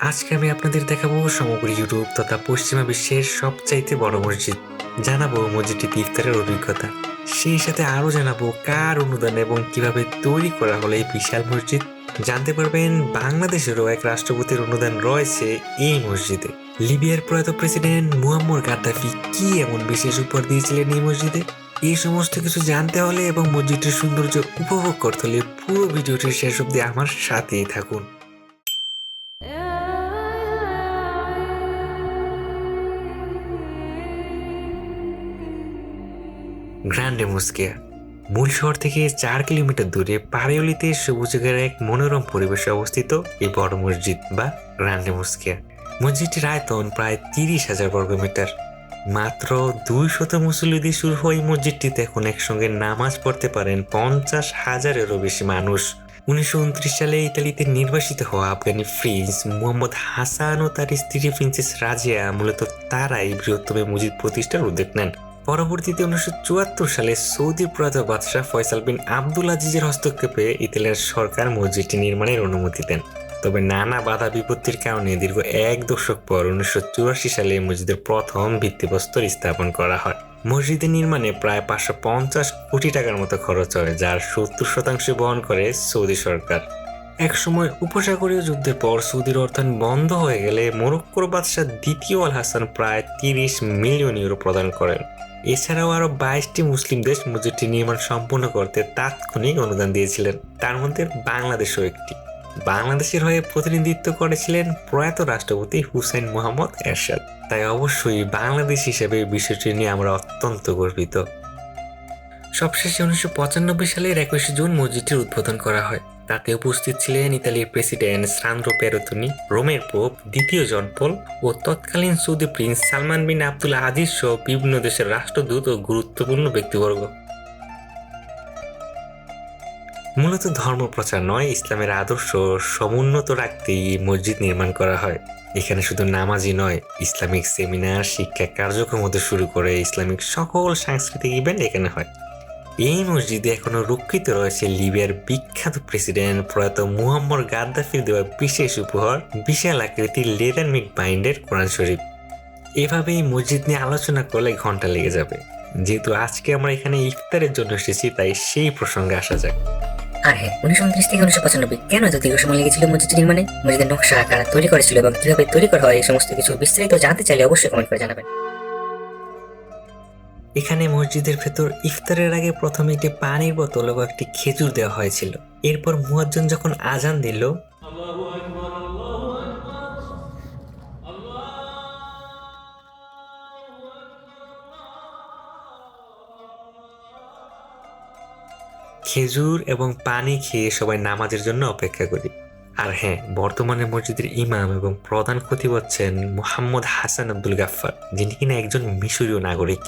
আজকে আমি আপনাদের দেখাবো সমগ্র ইউরোপ তথা পশ্চিমা বিশ্বের সবচাইতে বড় মসজিদ। জানাব মসজিদটি ইফতারের অভিজ্ঞতা। সেই সাথে আরও জানাব কার অনুদান এবং কীভাবে তৈরি করা হলো এই বিশাল মসজিদ। জানতে পারবেন বাংলাদেশেরও এক রাষ্ট্রপতির অনুদান রয়েছে এই মসজিদে। লিবিয়ার প্রয়াত প্রেসিডেন্ট মুয়াম্মর গাদ্দাফি কি এমন বিশেষ উপহার দিয়েছিলেন এই মসজিদে? এই সমস্ত কিছু জানতে হলে এবং মসজিদটির সৌন্দর্য উপভোগ করতে হলে পুরো ভিডিওটির শেষ অব্দি আমার সাথেই থাকুন। গ্র্যান্ডে মুস্কিয়া মূল শহর থেকে চার কিলোমিটার দূরে পাড়িয়লিতে সবুজের এক মনোরম পরিবেশে অবস্থিত এই বড় মসজিদ বা গ্র্যান্ডে মুস্কিয়া মসজিদটির আয়তন প্রায় তিরিশ হাজার বর্গমিটার মাত্র দুই শত মুসল্লি দিয়ে শুরু হওয়া এই মসজিদটিতে এখন একসঙ্গে নামাজ পড়তে পারেন পঞ্চাশ হাজারেরও বেশি মানুষ। উনিশশো উনত্রিশ সালে ইতালিতে নির্বাসিত হওয়া আফগানি প্রিন্স মোহাম্মদ হাসান ও তার স্ত্রী প্রিন্সেস রাজিয়া মূলত তারাই বৃহত্তম মসজিদ প্রতিষ্ঠার উদ্যোগ নেন। পরবর্তীতে উনিশশো চুয়াত্তর সালে সৌদি প্রয়াত বাদশাহ ফয়সাল বিন আব্দুল আজিজের হস্তক্ষেপে ইতালির সরকার মসজিদটি নির্মাণের অনুমতি দেন। তবে নানা বাধা বিপত্তির কারণে দীর্ঘ এক দশক পর উনিশশো চুরাশি সালে মসজিদের প্রথম ভিত্তিপ্রস্তর স্থাপন করা হয়। মসজিদের নির্মাণে প্রায় পাঁচশো পঞ্চাশ কোটি টাকার মতো খরচ হয়, যার সত্তর শতাংশ বহন করে সৌদি সরকার। একসময় উপসাগরীয় যুদ্ধের পর সৌদির অর্থায়ন বন্ধ হয়ে গেলে মোরক্কোর বাদশাহ দ্বিতীয় আল হাসান প্রায় তিরিশ মিলিয়ন ইউরো প্রদান করেন। এছাড়াও আরও বাইশটি মুসলিম দেশ মসজিদটি নির্মাণ সম্পূর্ণ করতে তাৎক্ষণিক অনুদান দিয়েছিলেন। তার মধ্যে বাংলাদেশও একটি। বাংলাদেশের হয়ে প্রতিনিধিত্ব করেছিলেন প্রয়াত রাষ্ট্রপতি হুসেন মোহাম্মদ এরশাদ। তাই অবশ্যই বাংলাদেশ হিসেবে বিষয়টি নিয়ে আমরা অত্যন্ত গর্বিত। সবশেষে উনিশশো পঁচানব্বই সালের একুশে জুন মসজিদটির উদ্বোধন করা হয়। তাতে উপস্থিত ছিলেন ইতালির প্রেসিডেন্ট সান্দ্রো পেরোতনি, রোমের পোপ দ্বিতীয় জন পল ও তৎকালীন Saudi prince Salman bin Abdul Aziz সহ বিভিন্ন দেশের রাষ্ট্রদূত ও গুরুত্বপূর্ণ ব্যক্তিবর্গ। মূলত ধর্ম প্রচার নয়, ইসলামের আদর্শ সমুন্নত রাখতেই মসজিদ নির্মাণ করা হয়। এখানে শুধু নামাজই নয়, ইসলামিক সেমিনার, শিক্ষা কার্যক্রম হতে শুরু করে ইসলামিক সকল সাংস্কৃতিক ইভেন্ট এখানে হয়। এই মসজিদে এখনও রক্ষিত রয়েছে লিবিয়ার বিখ্যাত প্রেসিডেন্ট প্রয়াত মুহাম্মদ গাদ্দাফির দেওয়া বিশেষ উপহার, বিশাল আকৃতির লেদার মিট বাইন্ডের কোরআন শরীফ। এভাবে এই মসজিদ নিয়ে আলোচনা করলে ঘণ্টা লেগে যাবে। যেহেতু আজকে আমরা এখানে ইফতারের জন্য এসেছি, তাই সেই প্রসঙ্গে আসা যাক। আর হ্যাঁ উনিশশো উনত্রিশ থেকে উনিশশো পঁচানব্বই কেন এত দীর্ঘ সময় লেগেছিল মসজিদ নির্মাণে? মসজিদের নকশা কারা তৈরি করেছিল এবং কীভাবে তৈরি করা হয়, এই সমস্ত কিছু বিস্তারিত জানতে চাইলে অবশ্যই কমেন্ট করে জানাবেন। এখানে মসজিদের ভেতর ইফতারের আগে প্রথমে একটি পানির বোতল এবং একটি খেজুর দেওয়া হয়েছিল। এরপর মুয়াজ্জন যখন আজান দিল, খেজুর এবং পানি খেয়ে সবাই নামাজের জন্য অপেক্ষা করি। আর হ্যাঁ বর্তমানে মসজিদের ইমাম এবং প্রধান খতিব হচ্ছেন মোহাম্মদ হাসান আব্দুল গাফফার, যিনি কিনা একজন মিশরীয় নাগরিক।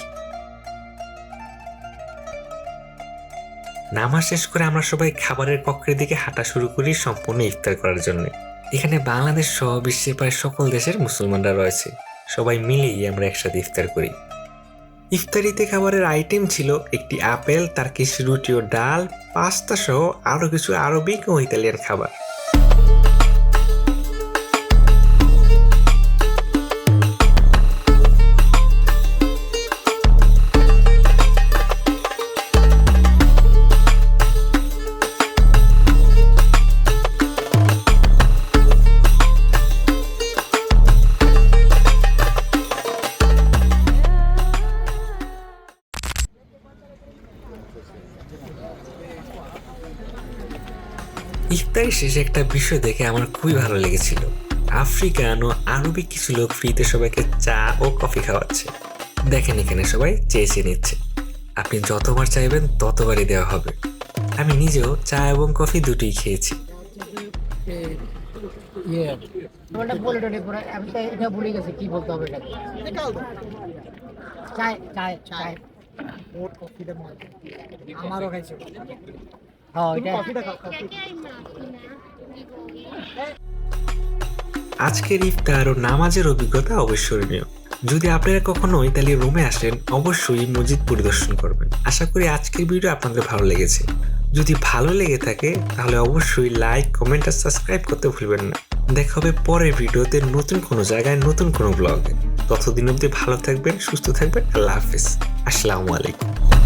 নামাজ শেষ করে আমরা সবাই খাবারের কক্ষের দিকে হাঁটা শুরু করি সম্পূর্ণ ইফতার করার জন্য। এখানে বাংলাদেশ সহ বিশ্বের প্রায় সকল দেশের মুসলমানরা রয়েছে। সবাই মিলেই আমরা একসাথে ইফতার করি। ইফতারিতে খাবারের আইটেম ছিল একটি আপেল, তার কিছু রুটি ও ডাল, পাস্তা সহ আরও কিছু আরবিক ও ইতালিয়ান খাবার। ইফতারি শেষে একটা বিষয় দেখে আমার খুবই ভালো লেগেছিল। আফ্রিকান ও আরবিক কিছু লোক ফ্রিতে সবাইকে চা ও কফি খাওয়াচ্ছে। দেখেন এখানে সবাই চেয়ে চেয়ে নিচ্ছে। আপনি যতবার চাইবেন ততবারই দেওয়া হবে। আমি নিজেও চা এবং কফি দুটোই খেয়েছি। আমারও খাইছে। আজকের ইফতার ও নামাজের অভিজ্ঞতা অবিস্মরণীয় যদি আপনারা কখনো ইতালি রোমে আসেন অবশ্যই মসজিদ পরিদর্শন করবেন। আশা করি আজকের ভিডিও আপনাদের ভালো লেগেছে। যদি ভালো লেগে থাকে তাহলে অবশ্যই লাইক কমেন্ট আর সাবস্ক্রাইব করতে ভুলবেন না। দেখা হবে পরের ভিডিওতে নতুন কোনো জায়গায় নতুন কোনো ব্লগে। ততদিন অবধি ভালো থাকবেন সুস্থ থাকবেন। আল্লাহ হাফিজ। আসসালামু আলাইকুম।